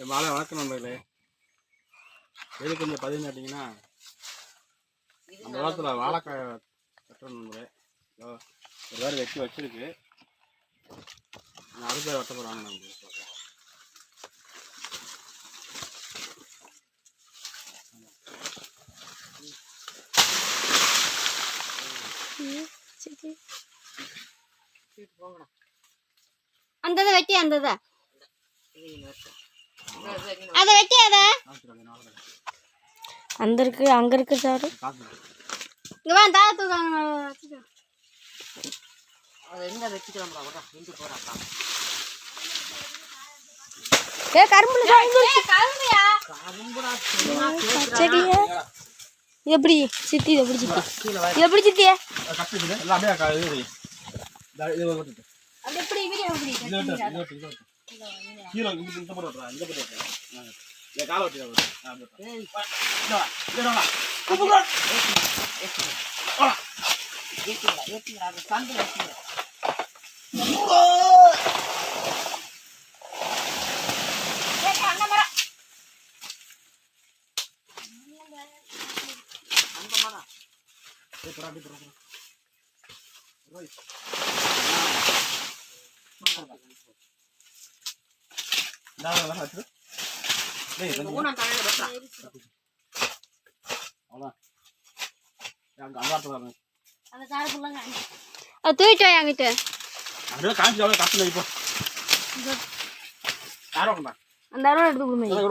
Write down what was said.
என் மாலை வணக்கம் நண்பர்களே. எதுக்கு கொஞ்சம் பதிவு நட்டிங்கன்னா அந்த காலத்தில் வாழைக்காய் வெட்டணும் நண்பர்களே. ஒரு வேறு வெட்டி வச்சிருக்கு. நான் அடுத்த வெட்ட போகிறாங்க நண்பர்களே. அந்த இதை வெட்டி அந்த இதை. அதை வெட்டி அதை. அந்த இருக்கு அங்க இருக்கு சார். இங்க வா தாழ தூக்க அதை எங்க வச்சுக்கிறோம்டா விட இந்து போறாப்பா ஏ கரும்புல கரும்புயா கரும்புடா செடியா எப்படி? சித்தி இது எப்படி சித்தி? எப்படி சித்தியா கஷ்டத்துக்கு எல்லாம் அப்படியே இது. வை. இது எப்படி? வீடியோ எப்படி? இது வெட்டு, இது வெட்டு, இது வெட்டு. கீழே இந்த இந்த போட்டு வெட்டுறா, இந்த போட்டு வெட்டுறா. ஆ. இந்த காலை வெட்டி வெட்டு. ஆ, அப்படி வெட்டு. ஏய் இங்க வா, இங்க வா. கூப்பிடுறா. ஏத்துங்கடா ஏத்துங்கடா அது சந்தில் ஏத்துங்க அந்த மரம் ஏய், போடா, அப்படியே போடா, போடா. ஓய். இந்தா, அதெல்லாம் வச்சிரு. டேய், இந்த ரெண்டு ஊனம் தலையில வெட்டா அவ்வளோதான். அங்க அங்க வார்த்தை பாருங்க. அந்த சாரு புள்ளங்க அது தூக்கிட்டு அப்படியே காமிச்சு அவ்வளோ கஷ்டம் இப்போ அந்த அருவா எடுத்து கொடுமை இதை